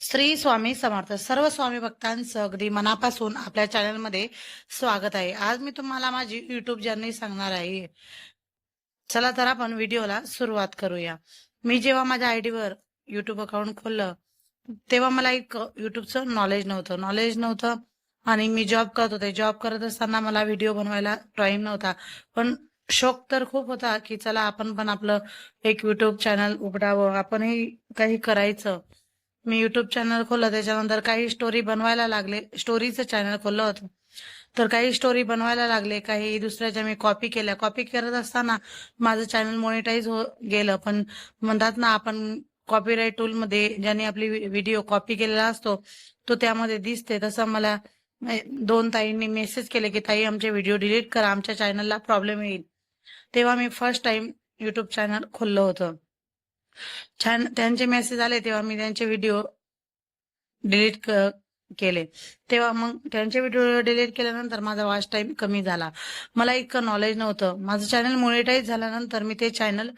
श्री स्वामी समर्थ. सर्व स्वामी भक्तांचं अगदी मनापासून आपल्या चॅनलमध्ये स्वागत आहे. आज मी तुम्हाला माझी युट्यूब जर्नी सांगणार आहे. चला तर आपण व्हिडिओला सुरुवात करूया. मी जेव्हा माझ्या आयडीवर युट्यूब अकाउंट खोललं तेव्हा मला एक युट्यूबचं नॉलेज नव्हतं. नॉलेज नव्हतं आणि मी जॉब करत होते. जॉब करत असताना मला व्हिडिओ बनवायला टाइम नव्हता. पण शौक तर खूप होता की चला आपण पण आपलं एक युट्यूब चॅनल उघडावं. आपणही काही करायचं. मी युट्यूब चॅनल खोललं त्याच्यानंतर काही स्टोरी बनवायला लागले. स्टोरीचं चॅनल खोललं होतं. तर काही स्टोरी बनवायला लागले काही दुसऱ्याच्या मी कॉपी केल्या. कॉपी करत असताना माझं चॅनल मॉनिटाईज हो गेलं. पण म्हणतात ना आपण कॉपीराईट टूलमध्ये ज्याने आपली व्हिडिओ कॉपी केलेला असतो तो त्यामध्ये दिसते. तसं मला दोन ताईंनी मेसेज केले की ताई आमचे व्हिडिओ डिलीट करा. आमच्या चॅनलला प्रॉब्लेम येईल. तेव्हा मी फर्स्ट टाइम युट्यूब चॅनल खोललं होतं. छान त्यांचे मेसेज आले तेव्हा मी त्यांचे व्हिडिओ डिलीट केले. तेव्हा मग त्यांचे व्हिडिओ डिलीट केल्यानंतर माझा वॉच टाइम कमी झाला. मला इतकं नॉलेज नव्हतं. माझं चॅनल मोनिटाईज झाल्यानंतर मी ते चॅनल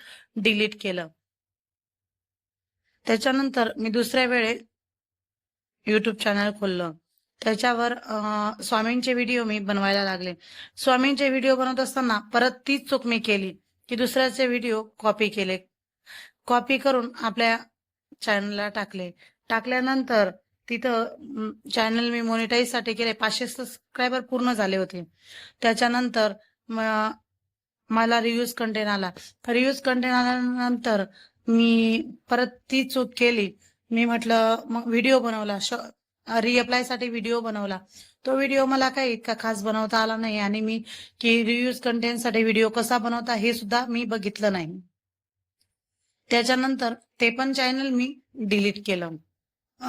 डिलीट केलं. त्याच्यानंतर मी दुसऱ्या वेळे युट्यूब चॅनल खोललं. त्याच्यावर स्वामींचे व्हिडिओ मी बनवायला लागले. स्वामींचे व्हिडिओ बनवत असताना परत तीच चूक मी केली की दुसऱ्याचे व्हिडिओ कॉपी केले. कॉपी करून आपल्या चॅनलला टाकले. टाकल्यानंतर तिथं चॅनल मी मोनिटाईजसाठी केले. पाचशे सबस्क्रायबर पूर्ण झाले होते. त्याच्यानंतर मला रिव्ह्यूज कंटेंट आला. रिव्ह्यूज कंटेंट आल्यानंतर मी परत ती चूक केली. मी म्हटलं मग व्हिडिओ बनवला. रिअप्लायसाठी व्हिडिओ बनवला. तो व्हिडिओ मला काही इतका खास बनवता आला नाही. आणि मी की रिव्ह्यूज कंटेंटसाठी व्हिडिओ कसा बनवता हे सुद्धा मी बघितलं नाही. त्याच्यानंतर ते पण चॅनल मी डिलीट केलं.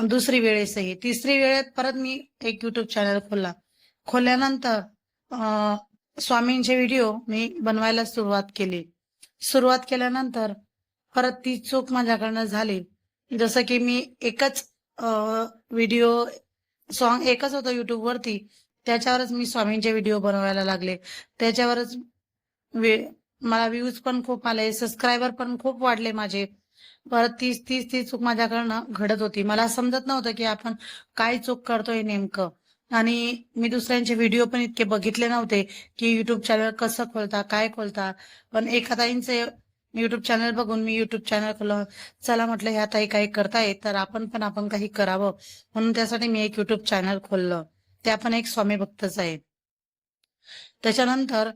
दुसरी वेळेसही तिसरी वेळेत परत मी एक युट्यूब चॅनल खोलला. खोलल्यानंतर स्वामींचे व्हिडिओ मी बनवायला सुरुवात केली. सुरुवात केल्यानंतर परत ती चूक माझ्याकडनं झाली. जसं की मी एकच व्हिडिओ सॉन्ग एकच होतं युट्यूबवरती त्याच्यावरच मी स्वामींचे व्हिडिओ बनवायला लागले. त्याच्यावरच वे- मला व्ह्यूज पण खूप आले सबस्क्रायबर पण खूप वाढले माझे. परत तीस तीस ती चूक माझ्याकडनं घडत होती. मला समजत नव्हतं की आपण काय चूक करतोय नेमकं. आणि मी दुसऱ्यांचे व्हिडिओ पण इतके बघितले नव्हते की युट्यूब चॅनल कसं खोलता काय खोलता. पण एका ताईंचे युट्यूब चॅनल बघून मी युट्यूब चॅनल खोल चला म्हटलं ह्या ताई काही करताय तर आपण पण आपण काही करावं. म्हणून त्यासाठी मी एक युट्यूब चॅनल खोललं. ते आपण एक स्वामी भक्तच आहे त्याच्यानंतर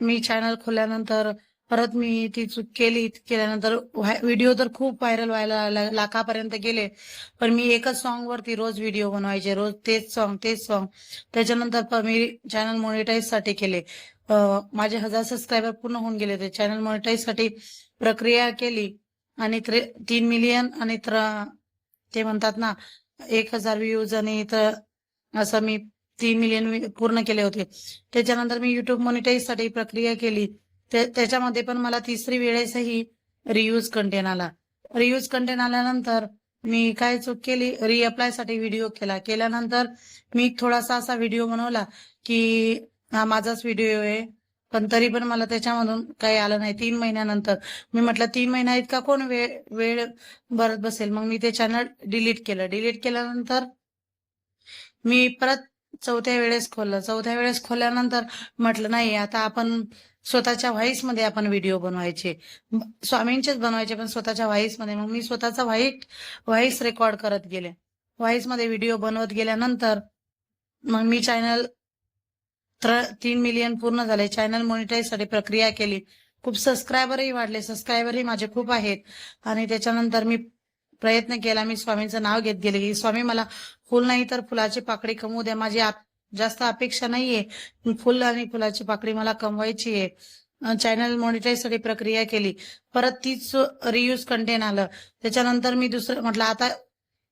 मी चॅनल खोलल्यानंतर परत मी ती चूक केली केल्यानंतर व्हिडिओ तर खूप व्हायरल व्हायला लाखापर्यंत गेले. पण मी एकच सॉन्ग वरती रोज व्हिडिओ बनवायचे रोज तेच सॉन्ग तेच सॉन्ग त्याच्यानंतर मी चॅनल मॉनिटाईजसाठी केले. माझे हजार सबस्क्रायबर पूर्ण होऊन गेले. ते चॅनल मॉनिटाईजसाठी प्रक्रिया केली. आणि तीन मिलियन आणि ते म्हणतात ना एक हजार व्ह्यूज आणि तर असं मी तीन मिलियन पूर्ण केले होते. त्याच्यानंतर मी युट्यूब मॉनिटाईजसाठी प्रक्रिया केली. त्याच्यामध्ये पण मला तिसरी वेळेसही रियूज कंटेंट आला. रियूज कंटेंट आल्यानंतर मी काय चूक केली? रिअप्लायसाठी व्हिडिओ केला. केल्यानंतर मी थोडासा असा व्हिडिओ बनवला की हा माझाच व्हिडिओ आहे पण तरी पण मला त्याच्यामधून काही आलं नाही. तीन महिन्यानंतर मी म्हटलं तीन महिना इतका कोण वेळ वेळ भरत बसेल? मग मी ते चॅनल डिलीट केलं. डिलीट केल्यानंतर मी परत चौथ्या वेळेस खोललं. चौथ्या वेळेस खोलल्यानंतर म्हटलं नाही आता आपण स्वतःच्या व्हाईसमध्ये आपण व्हिडिओ बनवायचे. स्वामींचेच बनवायचे पण स्वतःच्या व्हाईसमध्ये मग मी स्वतःचा व्हाईट व्हॉइस रेकॉर्ड करत गेले. व्हाईसमध्ये व्हिडिओ बनवत गेल्यानंतर मग मी चॅनल तीन मिलियन पूर्ण झाले. चॅनल मॉनिटाईजसाठी प्रक्रिया केली. खूप सबस्क्रायबरही वाढले. सबस्क्रायबरही माझे खूप आहेत. आणि त्याच्यानंतर मी प्रयत्न केला. मी स्वामींचं नाव घेत गेले की स्वामी मला फुल नाही तर फुलाची पाकळी कमवू द्या. माझी जास्त अपेक्षा नाहीये. फुल आणि फुलाची पाकळी मला कमवायची आहे. चॅनल मॉनिटाईजसाठी प्रक्रिया केली. परत तीच रियूज कंटेंट आलं. त्याच्यानंतर मी दुसरं म्हटलं आता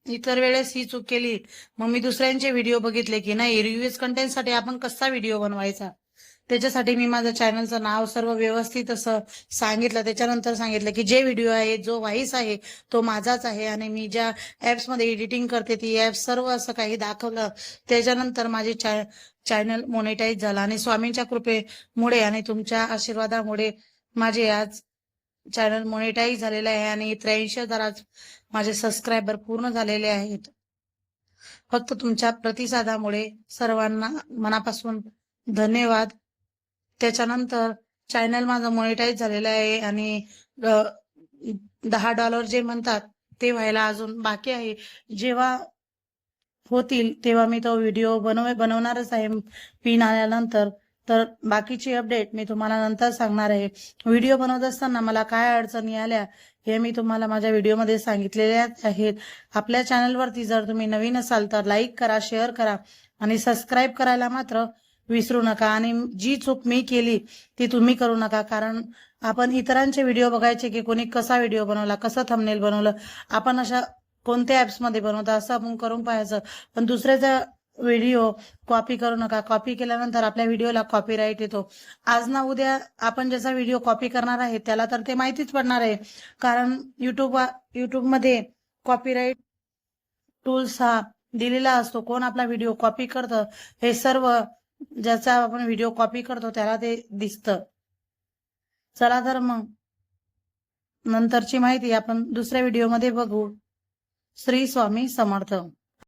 इतर वेळेस ही चूक केली. मग मी दुसऱ्यांचे व्हिडिओ बघितले की नाही? रिव्ह्यूज कंटेंटसाठी आपण कसा व्हिडिओ बनवायचा? त्याच्यासाठी मी माझं चॅनलचं नाव सर्व व्यवस्थित असं सांगितलं. त्याच्यानंतर सांगितलं की जे व्हिडिओ आहे जो व्हॉइस आहे तो माझाच आहे आणि मी ज्या ॲप्समध्ये एडिटिंग करते ती ऍप सर्व असं काही दाखवलं. त्याच्यानंतर माझे चॅनल मोनिटाईज झाला. आणि स्वामींच्या कृपेमुळे आणि तुमच्या आशीर्वादामुळे माझे आज चॅनल मोनिटाईज झालेलं आहे आणि त्र्याऐंशी हजार आज माझे सबस्क्रायबर पूर्ण झालेले आहेत. फक्त तुमच्या प्रतिसादामुळे सर्वांना मनापासून धन्यवाद. त्याच्यानंतर चॅनल माझा मॉनिटाईज झालेलं आहे आणि दहा डॉलर जे म्हणतात ते व्हायला अजून बाकी आहे. जेव्हा होतील तेव्हा मी तो व्हिडिओ बनव बनवणारच आहे पिन आल्यानंतर. तर बाकीची अपडेट मी तुम्हाला नंतर सांगणार आहे. व्हिडिओ बनवत असताना मला काय अडचणी आल्या हे मी तुम्हाला माझ्या व्हिडिओमध्ये सांगितलेल्या आहेत. आपल्या चॅनलवरती जर तुम्ही नवीन असाल तर लाईक करा शेअर करा आणि सबस्क्राईब करायला मात्र विसरू नका आणि जी चूक मी केली ती तुम्ही करू नका. कारण आपण इतरांचे व्हिडिओ बघायचे की कोणी कसा व्हिडिओ बनवला कसं थंबनेल बनवलं आपण अशा कोणत्या ॲप्समध्ये बनवता असं आपण करून पाहायचं. पण दुसऱ्याचा व्हिडिओ कॉपी करू नका. कॉपी केल्यानंतर आपल्या व्हिडिओला कॉपीराईट येतो. आज ना उद्या आपण ज्याचा व्हिडिओ कॉपी करणार आहे त्याला तर ते माहितीच पडणार आहे. कारण युट्यूब युट्यूबमध्ये कॉपीराईट टूल्स हा दिलेला असतो. कोण आपला व्हिडिओ कॉपी करतं हे सर्व ज्याचा आपण व्हिडिओ कॉपी करतो त्याला ते दिसतं. चला तर मग नंतरची माहिती आपण दुसऱ्या व्हिडिओमध्ये बघू. श्री स्वामी समर्थ.